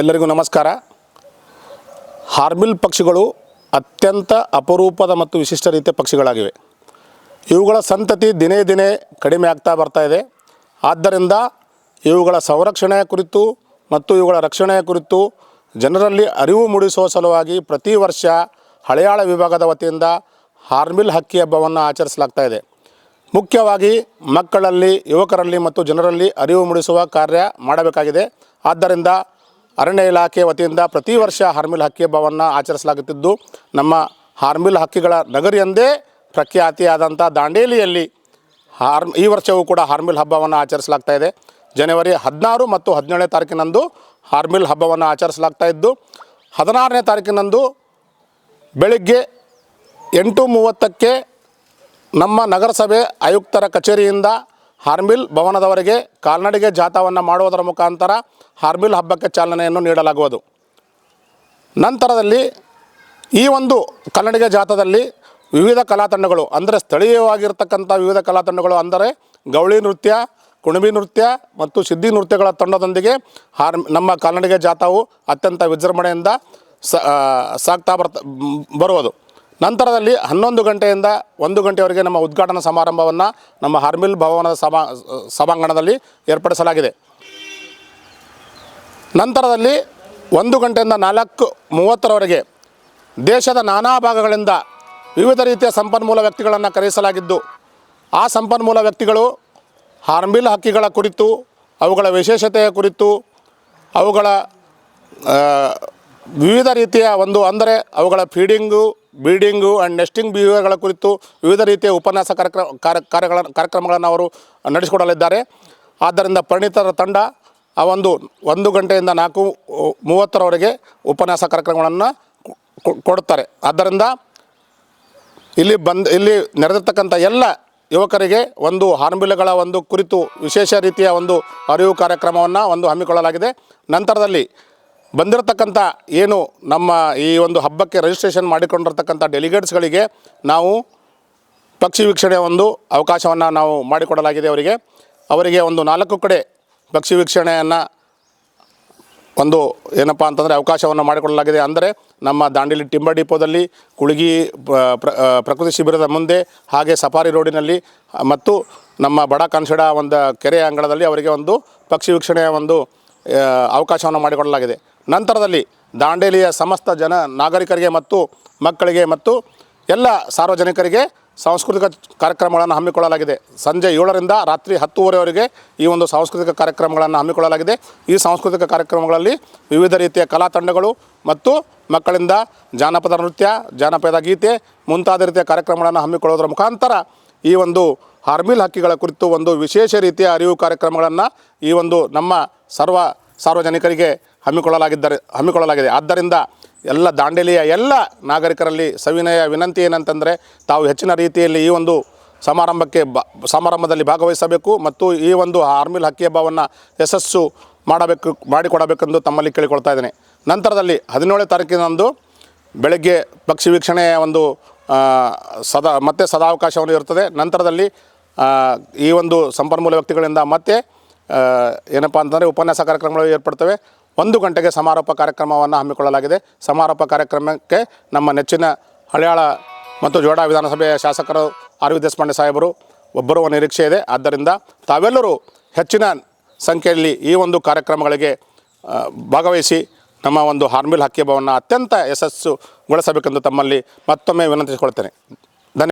ಎಲ್ಲರಿಗೂ ನಮಸ್ಕಾರ. ಹಾರ್ಮಿಲ್ ಪಕ್ಷಿಗಳು ಅತ್ಯಂತ ಅಪರೂಪದ ಮತ್ತು ವಿಶಿಷ್ಟ ರೀತಿಯ ಪಕ್ಷಿಗಳಾಗಿವೆ. ಇವುಗಳ ಸಂತತಿ ದಿನೇ ದಿನೇ ಕಡಿಮೆ ಆಗ್ತಾ ಬರ್ತಾ ಇದೆ. ಆದ್ದರಿಂದ ಇವುಗಳ ಸಂರಕ್ಷಣೆಯ ಕುರಿತು ಮತ್ತು ಇವುಗಳ ರಕ್ಷಣೆಯ ಕುರಿತು ಜನರಲ್ಲಿ ಅರಿವು ಮೂಡಿಸುವ ಸಲುವಾಗಿ ಪ್ರತಿ ವರ್ಷ ಹಳೆಯಾಳ ವಿಭಾಗದ ವತಿಯಿಂದ ಹಾರ್ಮಿಲ್ ಹಕ್ಕಿ ಹಬ್ಬವನ್ನು ಆಚರಿಸಲಾಗ್ತಾ ಇದೆ. ಮುಖ್ಯವಾಗಿ ಮಕ್ಕಳಲ್ಲಿ, ಯುವಕರಲ್ಲಿ ಮತ್ತು ಜನರಲ್ಲಿ ಅರಿವು ಮೂಡಿಸುವ ಕಾರ್ಯ ಮಾಡಬೇಕಾಗಿದೆ. ಆದ್ದರಿಂದ ಅರಣ್ಯ ಇಲಾಖೆ ವತಿಯಿಂದ ಪ್ರತಿ ವರ್ಷ ಹಾರ್ಮಿಲ್ ಹಕ್ಕಿ ಹಬ್ಬವನ್ನು ಆಚರಿಸಲಾಗುತ್ತಿದ್ದು, ನಮ್ಮ ಹಾರ್ಮಿಲ್ ಹಕ್ಕಿಗಳ ನಗರಿ ಎಂದೇ ಪ್ರಖ್ಯಾತಿಯಾದಂಥ ದಾಂಡೇಲಿಯಲ್ಲಿ ಹಾರ್, ಈ ವರ್ಷವೂ ಕೂಡ ಹಾರ್ಮಿಲ್ ಹಬ್ಬವನ್ನು ಆಚರಿಸಲಾಗ್ತಾ ಇದೆ. ಜನವರಿ ಹದಿನಾರು ಮತ್ತು ಹದಿನೇಳನೇ ತಾರೀಕಿನಂದು ಹಾರ್ಮಿಲ್ ಹಬ್ಬವನ್ನು ಆಚರಿಸಲಾಗ್ತಾ ಇದ್ದು, ಹದಿನಾರನೇ ತಾರೀಕಿನಂದು ಬೆಳಿಗ್ಗೆ ಎಂಟು ಮೂವತ್ತಕ್ಕೆ ನಮ್ಮ ನಗರಸಭೆ ಆಯುಕ್ತರ ಕಚೇರಿಯಿಂದ ಹಾರ್ಮಿಲ್ ಭವನದವರೆಗೆ ಕಾಲ್ನಡಿಗೆ ಜಾಥಾವನ್ನು ಮಾಡುವುದರ ಮುಖಾಂತರ ಹಾರ್ಮಿಲ್ ಹಬ್ಬಕ್ಕೆ ಚಾಲನೆಯನ್ನು ನೀಡಲಾಗುವುದು. ನಂತರದಲ್ಲಿ ಈ ಒಂದು ಕನ್ನಡಿಗೆ ಜಾಥಾದಲ್ಲಿ ವಿವಿಧ ಕಲಾ ತಂಡಗಳು ಅಂದರೆ ಸ್ಥಳೀಯವಾಗಿರ್ತಕ್ಕಂಥ ವಿವಿಧ ಕಲಾ ತಂಡಗಳು ಅಂದರೆ ಗೌಳಿ ನೃತ್ಯ ಕುಣಬಿ ನೃತ್ಯ ಮತ್ತು ಸಿದ್ಧಿ ನೃತ್ಯಗಳ ತಂಡದೊಂದಿಗೆ ಹಾರ್ ನಮ್ಮ ಕಾಲ್ನಡಿಗೆ ಜಾಥಾವು ಅತ್ಯಂತ ವಿಜೃಂಭಣೆಯಿಂದ ಸಾಗ್ತಾ ಬರ್ತ ಬರುವುದು. ನಂತರದಲ್ಲಿ ಹನ್ನೊಂದು ಗಂಟೆಯಿಂದ ಒಂದು ಗಂಟೆವರೆಗೆ ನಮ್ಮ ಉದ್ಘಾಟನಾ ಸಮಾರಂಭವನ್ನು ನಮ್ಮ ಹಾರ್ಮಿಲ್ ಭವನದ ಸಭಾ, ಸಭಾಂಗಣದಲ್ಲಿ ಏರ್ಪಡಿಸಲಾಗಿದೆ. ನಂತರದಲ್ಲಿ ಒಂದು ಗಂಟೆಯಿಂದ ನಾಲ್ಕು ಮೂವತ್ತರವರೆಗೆ ದೇಶದ ನಾನಾ ಭಾಗಗಳಿಂದ ವಿವಿಧ ರೀತಿಯ ಸಂಪನ್ಮೂಲ ವ್ಯಕ್ತಿಗಳನ್ನು ಕರೆಸಲಾಗಿದ್ದು ಆ ಸಂಪನ್ಮೂಲ ವ್ಯಕ್ತಿಗಳು ಹಾರ್ಮಿಲ್ ಹಕ್ಕಿಗಳ ಕುರಿತು, ಅವುಗಳ ವಿಶೇಷತೆಯ ಕುರಿತು, ಅವುಗಳ ವಿವಿಧ ರೀತಿಯ ಒಂದು ಅಂದರೆ ಅವುಗಳ ಫೀಡಿಂಗು ಬೀಡಿಂಗು ಆ್ಯಂಡ್ ನೆಸ್ಟಿಂಗ್ ಬಿಹೇವಿಯರ್ಗಳ ಕುರಿತು ವಿವಿಧ ರೀತಿಯ ಉಪನ್ಯಾಸ ಕಾರ್ಯಕ್ರಮ, ಕಾರ್ಯ, ಕಾರ್ಯಗಳ, ಕಾರ್ಯಕ್ರಮಗಳನ್ನು ಅವರು ನಡೆಸಿಕೊಡಲಿದ್ದಾರೆ. ಆದ್ದರಿಂದ ಪರಿಣಿತರ ತಂಡ ಆ ಒಂದು ಒಂದು ಗಂಟೆಯಿಂದ ನಾಲ್ಕು ಮೂವತ್ತರವರೆಗೆ ಉಪನ್ಯಾಸ ಕಾರ್ಯಕ್ರಮಗಳನ್ನು ಕೊಡುತ್ತಾರೆ. ಆದ್ದರಿಂದ ಇಲ್ಲಿ ಬಂದು, ಇಲ್ಲಿ ನಡೆದಿರ್ತಕ್ಕಂಥ ಎಲ್ಲ ಯುವಕರಿಗೆ ಒಂದು ಹಾರ್ಮಿಲ್ಗಳ ಒಂದು ಕುರಿತು ವಿಶೇಷ ರೀತಿಯ ಒಂದು ಅರಿವು ಕಾರ್ಯಕ್ರಮವನ್ನು ಒಂದು ಹಮ್ಮಿಕೊಳ್ಳಲಾಗಿದೆ. ನಂತರದಲ್ಲಿ ಬಂದಿರತಕ್ಕಂಥ ಏನು ನಮ್ಮ ಈ ಒಂದು ಹಬ್ಬಕ್ಕೆ ರಿಜಿಸ್ಟ್ರೇಷನ್ ಮಾಡಿಕೊಂಡಿರ್ತಕ್ಕಂಥ ಡೆಲಿಗೇಟ್ಸ್ಗಳಿಗೆ ನಾವು ಪಕ್ಷಿ ವೀಕ್ಷಣೆ ಒಂದು ಅವಕಾಶವನ್ನು ನಾವು ಮಾಡಿಕೊಡಲಾಗಿದೆ ಅವರಿಗೆ. ಅವರಿಗೆ ಒಂದು ನಾಲ್ಕು ಕಡೆ ಪಕ್ಷಿ ವೀಕ್ಷಣೆಯನ್ನು ಒಂದು ಏನಪ್ಪ ಅಂತಂದರೆ ಅವಕಾಶವನ್ನು ಮಾಡಿಕೊಡಲಾಗಿದೆ. ಅಂದರೆ ನಮ್ಮ ದಾಂಡೇಲಿ ಟಿಂಬ ಡಿಪೋದಲ್ಲಿ ಕುಳಗಿ ಪ್ರಕೃತಿ ಶಿಬಿರದ ಮುಂದೆ ಹಾಗೆ ಸಫಾರಿ ರೋಡಿನಲ್ಲಿ ಮತ್ತು ನಮ್ಮ ಬಡ ಕನ್ಸಡ ಒಂದು ಕೆರೆ ಅಂಗಳದಲ್ಲಿ ಅವರಿಗೆ ಒಂದು ಪಕ್ಷಿ ವೀಕ್ಷಣೆಯ ಒಂದು ಅವಕಾಶವನ್ನು ಮಾಡಿಕೊಡಲಾಗಿದೆ. ನಂತರದಲ್ಲಿ ದಾಂಡೇಲಿಯ ಸಮಸ್ತ ಜನ ನಾಗರಿಕರಿಗೆ ಮತ್ತು ಮಕ್ಕಳಿಗೆ ಮತ್ತು ಎಲ್ಲ ಸಾರ್ವಜನಿಕರಿಗೆ ಸಾಂಸ್ಕೃತಿಕ ಕಾರ್ಯಕ್ರಮಗಳನ್ನು ಹಮ್ಮಿಕೊಳ್ಳಲಾಗಿದೆ. ಸಂಜೆ ಏಳರಿಂದ ರಾತ್ರಿ ಹತ್ತುವರೆವರೆಗೆ ಈ ಒಂದು ಸಾಂಸ್ಕೃತಿಕ ಕಾರ್ಯಕ್ರಮಗಳನ್ನು ಹಮ್ಮಿಕೊಳ್ಳಲಾಗಿದೆ. ಈ ಸಾಂಸ್ಕೃತಿಕ ಕಾರ್ಯಕ್ರಮಗಳಲ್ಲಿ ವಿವಿಧ ರೀತಿಯ ಕಲಾ ತಂಡಗಳು ಮತ್ತು ಮಕ್ಕಳಿಂದ ಜಾನಪದ ನೃತ್ಯ, ಜಾನಪದ ಗೀತೆ ಮುಂತಾದ ರೀತಿಯ ಕಾರ್ಯಕ್ರಮಗಳನ್ನು ಹಮ್ಮಿಕೊಳ್ಳೋದರ ಮುಖಾಂತರ ಈ ಒಂದು ಹಾರ್ಮಿಲ್ ಹಕ್ಕಿಗಳ ಕುರಿತು ಒಂದು ವಿಶೇಷ ರೀತಿಯ ಅರಿವು ಕಾರ್ಯಕ್ರಮಗಳನ್ನು ಈ ಒಂದು ನಮ್ಮ ಸರ್ವ ಸಾರ್ವಜನಿಕರಿಗೆ ಹಮ್ಮಿಕೊಳ್ಳಲಾಗಿದ್ದಾರೆ ಹಮ್ಮಿಕೊಳ್ಳಲಾಗಿದೆ. ಆದ್ದರಿಂದ ಎಲ್ಲ ದಾಂಡೇಲಿಯ ಎಲ್ಲ ನಾಗರಿಕರಲ್ಲಿ ಸವಿನಯ ವಿನಂತಿ ಏನಂತಂದರೆ, ತಾವು ಹೆಚ್ಚಿನ ರೀತಿಯಲ್ಲಿ ಈ ಒಂದು ಸಮಾರಂಭಕ್ಕೆ ಬ ಸಮಾರಂಭದಲ್ಲಿ ಭಾಗವಹಿಸಬೇಕು ಮತ್ತು ಈ ಒಂದು ಆರ್ಮಿಲ್ ಹಕ್ಕಿ ಹಬ್ಬವನ್ನು ಯಶಸ್ಸು ಮಾಡಬೇಕು ಮಾಡಿಕೊಡಬೇಕೆಂದು ತಮ್ಮಲ್ಲಿ ಕೇಳಿಕೊಳ್ತಾ ಇದ್ದೇನೆ. ನಂತರದಲ್ಲಿ ಹದಿನೇಳನೇ ತಾರೀಕಿನಂದು ಬೆಳಗ್ಗೆ ಪಕ್ಷಿ ವೀಕ್ಷಣೆಯ ಒಂದು ಸದಾ ಮತ್ತೆ ಸದಾವಕಾಶವನ್ನು ಇರುತ್ತದೆ. ನಂತರದಲ್ಲಿ ಈ ಒಂದು ಸಂಪನ್ಮೂಲ ವ್ಯಕ್ತಿಗಳಿಂದ ಮತ್ತೆ ಏನಪ್ಪ ಅಂತಂದರೆ ಉಪನ್ಯಾಸ ಕಾರ್ಯಕ್ರಮಗಳು ಏರ್ಪಡ್ತವೆ. ಒಂದು ಗಂಟೆಗೆ ಸಮಾರೋಪ ಕಾರ್ಯಕ್ರಮವನ್ನು ಹಮ್ಮಿಕೊಳ್ಳಲಾಗಿದೆ. ಸಮಾರೋಪ ಕಾರ್ಯಕ್ರಮಕ್ಕೆ ನಮ್ಮ ನೆಚ್ಚಿನ ಹಳೆಯಾಳ ಮತ್ತು ಜೋಡ ವಿಧಾನಸಭೆಯ ಶಾಸಕರು ಆರ್ ವಿ ದೇಶಪಾಂಡೆ ಸಾಹೇಬರು ಬರುವ ನಿರೀಕ್ಷೆ ಇದೆ. ಆದ್ದರಿಂದ ತಾವೆಲ್ಲರೂ ಹೆಚ್ಚಿನ ಸಂಖ್ಯೆಯಲ್ಲಿ ಈ ಒಂದು ಕಾರ್ಯಕ್ರಮಗಳಿಗೆ ಭಾಗವಹಿಸಿ ನಮ್ಮ ಒಂದು ಹಾರ್ಮಿಲ್ ಹಕ್ಕಿ ಹಬ್ಬವನ್ನು ಅತ್ಯಂತ ಯಶಸ್ಸುಗೊಳಿಸಬೇಕೆಂದು ತಮ್ಮಲ್ಲಿ ಮತ್ತೊಮ್ಮೆ ವಿನಂತಿಸಿಕೊಳ್ತೇನೆ.